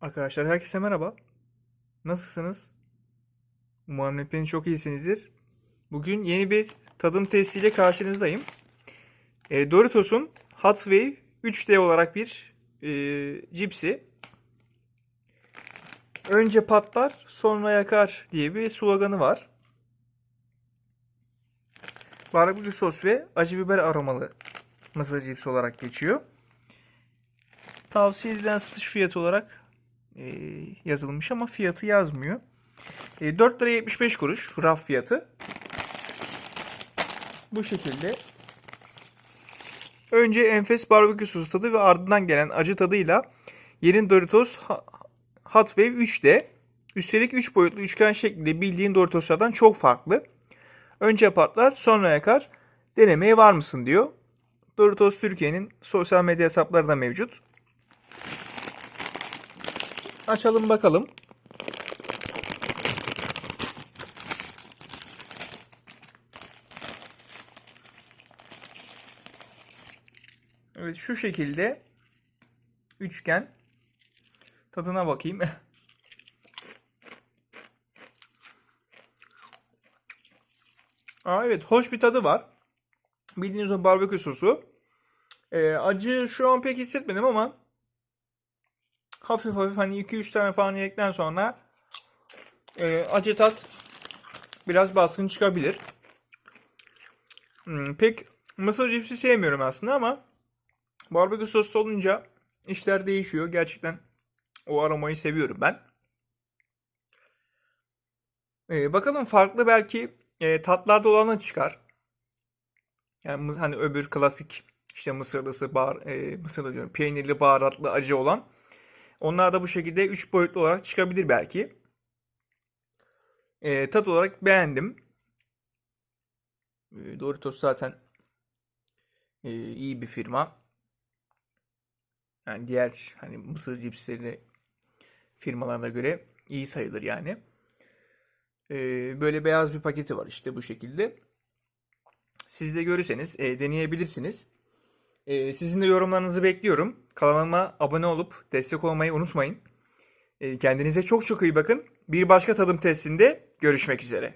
Arkadaşlar herkese merhaba. Nasılsınız? Umarım hepiniz çok iyisinizdir. Bugün yeni bir tadım testiyle karşınızdayım. E, Doritos'un Hot Wave 3D olarak bir e, cipsi. Önce patlar sonra yakar diye bir sloganı var. Barbekü sos ve acı biber aromalı mısır cipsi olarak geçiyor. Tavsiye edilen satış fiyatı olarak yazılmış ama fiyatı yazmıyor. E, 4 lira 75 kuruş raf fiyatı. Bu şekilde. Önce enfes barbekü sosu tadı ve ardından gelen acı tadıyla yeni Doritos Hot Wave 3'de üstelik 3 boyutlu üçgen şeklinde bildiğin Doritos'lardan çok farklı. Önce patlar sonra yakar. Denemeye var mısın diyor. Doritos Türkiye'nin sosyal medya hesapları da mevcut. Açalım bakalım. Evet şu şekilde üçgen tadına bakayım. Aa, evet hoş bir tadı var. Bildiğiniz o barbekü sosu. Ee, acı şu an pek hissetmedim ama hafif hafif hani 2-3 tane falan yedikten sonra e, acı biraz baskın çıkabilir. Hmm, pek mısır cipsi sevmiyorum aslında ama barbekü soslu olunca işler değişiyor. Gerçekten o aromayı seviyorum ben. E, bakalım farklı belki e, tatlarda olanı çıkar. Yani hani öbür klasik işte mısırlısı, bahar, e, mısırlı diyorum, peynirli, baharatlı, acı olan. Onlar da bu şekilde 3 boyutlu olarak çıkabilir belki. E, tat olarak beğendim. E, Doritos zaten e, iyi bir firma. Yani diğer hani mısır cipsleri firmalarına göre iyi sayılır yani. E, böyle beyaz bir paketi var işte bu şekilde. Siz de görürseniz e, deneyebilirsiniz. E, sizin de yorumlarınızı bekliyorum. Kanalıma abone olup destek olmayı unutmayın. E, kendinize çok çok iyi bakın. Bir başka tadım testinde görüşmek üzere.